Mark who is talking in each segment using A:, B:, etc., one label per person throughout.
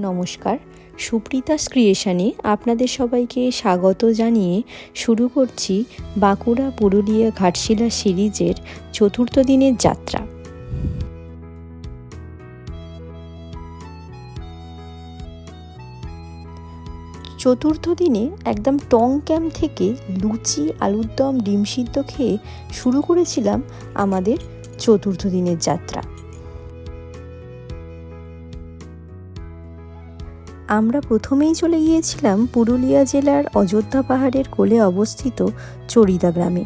A: নমস্কার। সুপ্রিতাস ক্রিয়েশনে আপনাদের সবাইকে স্বাগত জানিয়ে শুরু করছি বাঁকুড়া পুরুলিয়া ঘাটশিলা সিরিজের চতুর্থ দিনের যাত্রা। চতুর্থ দিনে একদম টং ক্যাম্প থেকে লুচি, আলুর দম, ডিম সিদ্ধ খেয়ে শুরু করেছিলাম আমাদের চতুর্থ দিনের যাত্রা। আমরা প্রথমেই চলে গিয়েছিলাম পুরুলিয়া জেলার অযোধ্যা পাহাড়ের কোলে অবস্থিত চরিদা গ্রামে।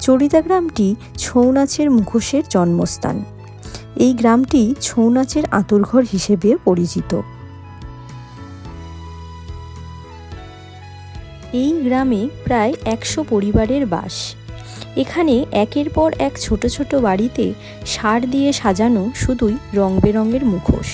A: চরিদা গ্রামটি ছৌ নাচের মুখোশের জন্মস্থান। এই গ্রামটি ছৌ নাচের আঁতুরঘর হিসেবে পরিচিত। এই গ্রামে প্রায় একশো পরিবারের বাস। এখানে একের পর এক ছোট ছোট বাড়িতে সার দিয়ে সাজানো শুধুই রং বেরঙের মুখোশ।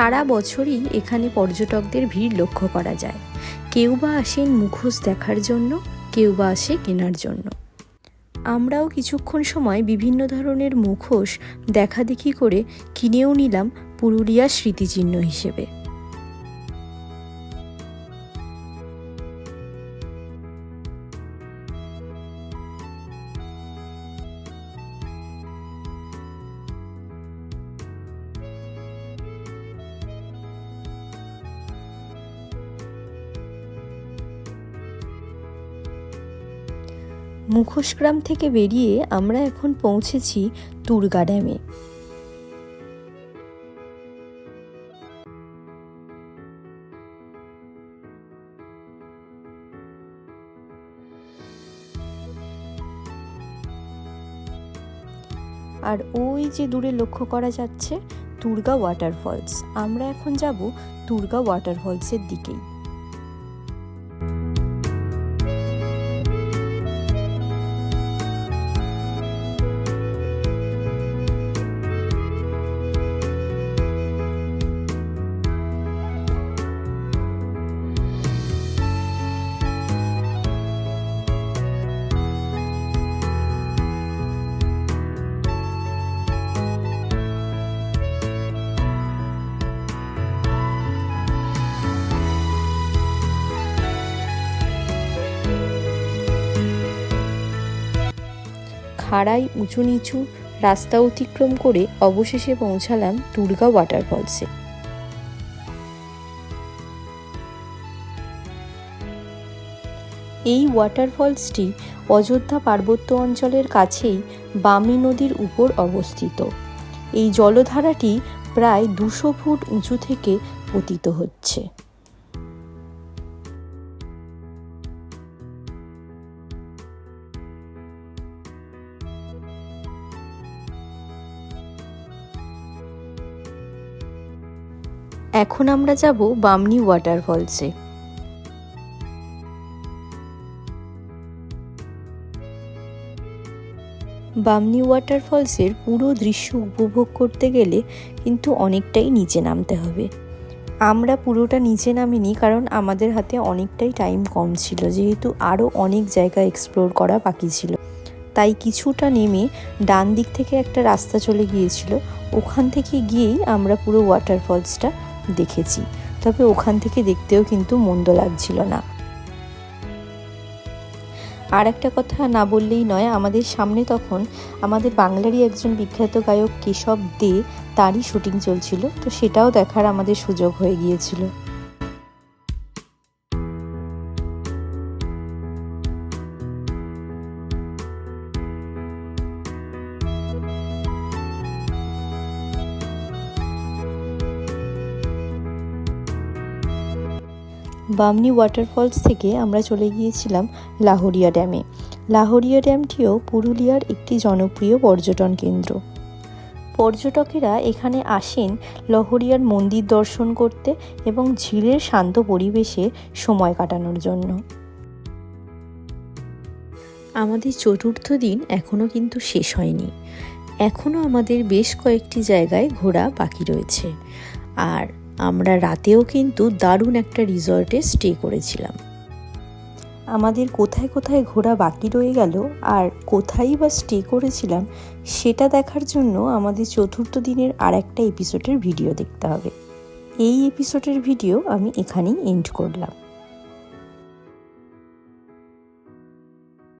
A: সারা বছরই এখানে পর্যটকদের ভিড় লক্ষ্য করা যায়। কেউ বা আসেন মুখোশ দেখার জন্য, কেউ বা আসে কেনার জন্য। আমরাও কিছুক্ষণ সময় বিভিন্ন ধরনের মুখোশ দেখাদেখি করে কিনেও নিলাম পুরুলিয়ার স্মৃতিচিহ্ন হিসেবে। মুখোশগ্রাম থেকে বেরিয়ে আমরা এখন পৌঁছেছি তুরগা ড্যামে। আর ওই যে দূরে লক্ষ্য করা যাচ্ছে তুর্গা ওয়াটারফলস। আমরা এখন যাব তুর্গা ওয়াটারফলসের দিকেই। খাড়াই উঁচু নিচু রাস্তা অতিক্রম করে অবশেষে পৌঁছালাম দুর্গা ওয়াটারফলসে এই ওয়াটারফলসটি অযোধ্যা পার্বত্য অঞ্চলের কাছেই বামি নদীর উপর অবস্থিত। এই জলধারাটি প্রায় দুশো ফুট উঁচু থেকে পতিত হচ্ছে। এখন আমরা যাব বামনি ওয়াটারফলসে বামনি ওয়াটারফলসের পুরো দৃশ্য উপভোগ করতে গেলে কিন্তু অনেকটাই নিচে নামতে হবে। আমরা পুরোটা নিচে নামিনি কারণ আমাদের হাতে অনেকটাই টাইম কম ছিল, যেহেতু আরও অনেক জায়গা এক্সপ্লোর করা বাকি ছিল। তাই কিছুটা নেমে ডান দিক থেকে একটা রাস্তা চলে গিয়েছিল, ওখান থেকে গিয়েই আমরা পুরো ওয়াটারফলসটা দেখেছি, তবে ওখান থেকে দেখতেও কিন্তু মন্দ লাগছিল না। আর একটা কথা না বললেই নয়, আমাদের সামনে তখন আমাদের বাংলারই একজন বিখ্যাত গায়ক কেশব দে, তারই শুটিং চলছিল, তো সেটাও দেখার আমাদের সুযোগ হয়ে গিয়েছিল। বামনি ওয়াটারফলস থেকে আমরা চলে গিয়েছিলাম লাহোরিয়া ড্যামে। লাহোরিয়া ড্যামটিও পুরুলিয়ার একটি জনপ্রিয় পর্যটন কেন্দ্র। পর্যটকেরা এখানে আসেন লহরিয়ার মন্দির দর্শন করতে এবং ঝিলের শান্ত পরিবেশে সময় কাটানোর জন্য। আমাদের চতুর্থ দিন এখনও কিন্তু শেষ হয়নি। এখনও আমাদের বেশ কয়েকটি জায়গায় ঘোরা বাকি রয়েছে। আর আমরা রাতেও কিন্তু দারুণ একটা রিসর্টে স্টে করেছিলাম। আমাদের কোথায় কোথায় ঘোরা বাকি রয়ে গেল আর কোথায় বা স্টে করেছিলাম সেটা দেখার জন্য আমাদের চতুর্থ দিনের আর একটা এপিসোডের ভিডিও দেখতে হবে। এই এপিসোডের ভিডিও আমি এখানেই এন্ড করলাম।